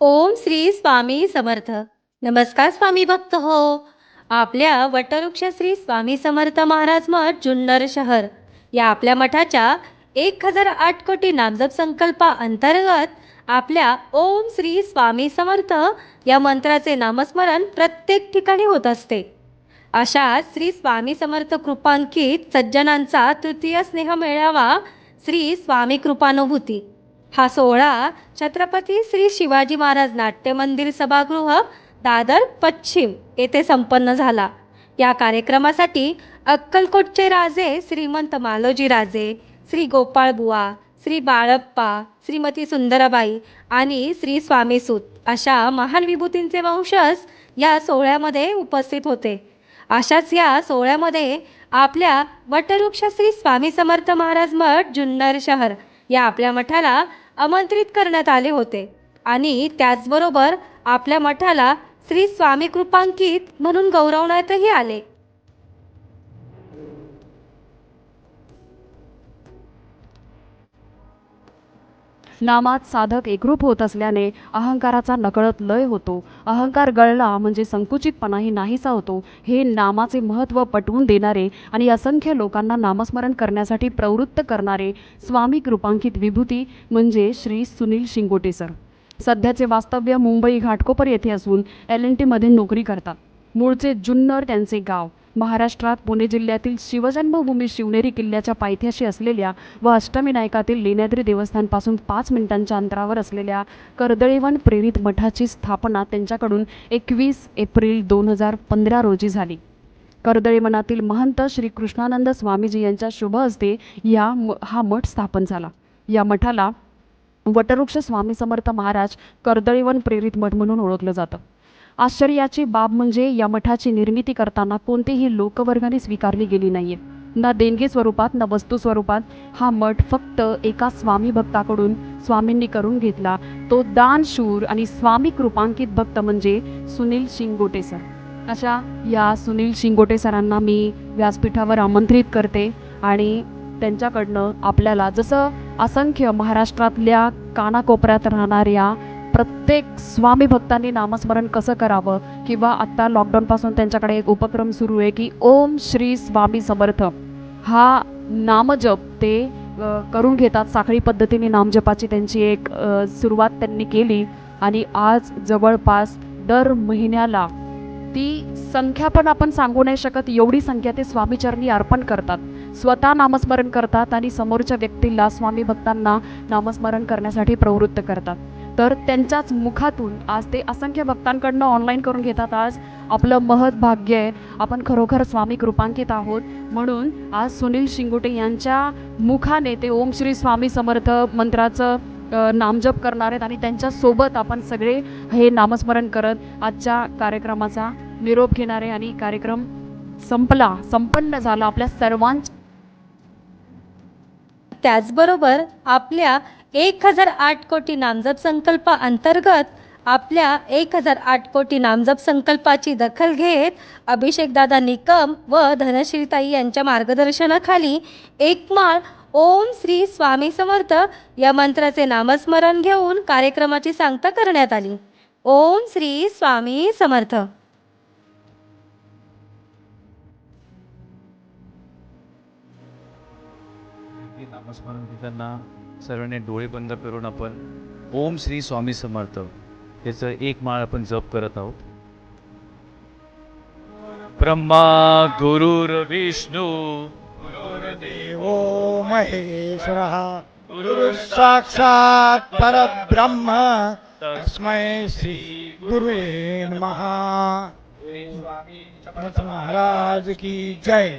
ओम श्री स्वामी समर्थ. नमस्कार स्वामी भक्त हो. आपल्या वटवृक्ष श्री स्वामी समर्थ महाराज मठ जुन्नर शहर. या आपल्या मठाच्या एक हजार आठ कोटी नामजप संकल्पा अंतर्गत आपल्या ओम श्री स्वामी समर्थ या मंत्राचे नामस्मरण प्रत्येक ठिकाणी होत असते. अशा श्री स्वामी समर्थ कृपांकित सज्जनांचा तृतीय स्नेह मेळावा श्री स्वामी कृपानुभूती. हा सोहळा छत्रपती श्री शिवाजी महाराज नाट्य मंदिर सभागृह दादर पश्चिम येथे संपन्न झाला. या कार्यक्रमासाठी अक्कलकोटचे राजे श्रीमंत मालोजी राजे श्री गोपाळबुवा श्री बाळप्पा श्रीमती सुंदराबाई आणि श्री स्वामीसूत अशा महान विभूतींचे वंशज या सोहळ्यामध्ये उपस्थित होते. अशाच या सोहळ्यामध्ये आपल्या वटवृक्ष श्री स्वामी समर्थ महाराज मठ जुन्नर शहर या आपल्या मठाला आमंत्रित करण्यात आले होते. आणि त्याचबरोबर आपल्या मठाला श्री स्वामी कृपांकित म्हणून गौरवण्यातही आले. नामात साधक एकरूप होत असल्याने अहंकाराचा नकळत लय होतो. अहंकार गळला म्हणजे संकुचितपणाही नाहीसा होतो. हे नामाचे महत्त्व पटवून देणारे आणि असंख्य लोकांना नामस्मरण करण्यासाठी प्रवृत्त करणारे स्वामी कृपांकित विभूती म्हणजे श्री सुनील शिंगोटे सर. सध्याचे वास्तव्य मुंबई घाटकोपर येथे असून एल एन टीमध्ये नोकरी करतात. मूळचे जुन्नर त्यांचे गाव. महाराष्ट्रात पुणे जिल्ह्यातील शिवजन्मभूमी शिवनेरी किल्ल्याच्या पायथ्याशी असलेल्या व अष्टविनायकातील लेण्याद्री देवस्थानपासून पाच मिनिटांच्या अंतरावर असलेल्या कर्दळीवन प्रेरित मठाची स्थापना त्यांच्याकडून एकवीस एप्रिल दोन हजार पंधरा रोजी झाली. कर्दळीवनातील महंत श्री कृष्णानंद स्वामीजी यांच्या शुभ हस्ते या म हा मठ स्थापन झाला. या मठाला वटवृक्ष स्वामी समर्थ महाराज कर्दळीवन प्रेरित मठ म्हणून ओळखलं जातं. आश्चर्याची बाब म्हणजे या मठाची निर्मिती करताना कोणतीही लोकवर्गाने स्वीकारली गेली नाहीये. ना देणगी स्वरूपात ना वस्तू स्वरूपात हा मठ फक्त एका स्वामी भक्ताकडून स्वामींनी करून घेतला. तो दानशूर आणि स्वामी कृपांकित भक्त म्हणजे सुनील शिंगोटे सर. अशा या सुनील शिंगोटे सरांना मी व्यासपीठावर आमंत्रित करते आणि त्यांच्याकडनं आपल्याला जसं असंख्य महाराष्ट्रातल्या कानाकोपऱ्यात राहणाऱ्या प्रत्येक स्वामी भक्तांनी नामस्मरण कसं करावं? किंवा आत्ता लॉकडाऊनपासून त्यांच्याकडे एक उपक्रम सुरू आहे की ओम श्री स्वामी समर्थ. हा नामजप ते करून घेतात. साखळी पद्धतीने नामजपाची त्यांची एक सुरुवात त्यांनी केली. आणि आज जवळपास दर महिन्याला ती संख्या पण आपण सांगू नाही शकत. एवढी संख्या ते स्वामीचरणी अर्पण करतात. स्वतः नामस्मरण करतात आणि समोरच्या व्यक्तीला स्वामी भक्तांना नामस्मरण करण्यासाठी प्रवृत्त करतात. तर त्यांच्याच मुखातून आज ते असंख्य भक्तांकडनं ऑनलाईन करून घेतात. आज आपलं महत् भाग्य आहे. आपण खरोखर स्वामी कृपांकित आहोत. म्हणून आज सुनील शिंगोटे यांच्या मुखाने ते ओम श्री स्वामी समर्थ मंत्राचं नामजप करणार आहेत आणि त्यांच्यासोबत आपण सगळे हे नामस्मरण करत आजच्या कार्यक्रमाचा निरोप घेणार आहे आणि कार्यक्रम संपला संपन्न झाला. आपल्या सर्वांच्या त्याचबरोबर आपल्या एक हजार आठ कोटी नामजप संकल्पा अंतर्गत आपल्या एक हजार आठ कोटी नामजप संकल्पाची दखल घेत अभिषेकदादा निकम व धनश्रीताई यांच्या मार्गदर्शनाखाली एकमाळ ओम श्री स्वामी समर्थ या मंत्राचे नामस्मरण घेऊन कार्यक्रमाची सांगता करण्यात आली. ओम श्री स्वामी समर्थ. हे नामस्मरण घेताना सर्वांनी डोळे बंद करून आपण ओम श्री स्वामी समर्थ याचं एक माळ आपण जप करत आहोत. ब्रह्मा गुरुर विष्णू. देवो महेश्वरः. गुरुः साक्षात् परब्रह्म. तस्मै श्री गुरुवे नमः. समर्थ महाराज की जय.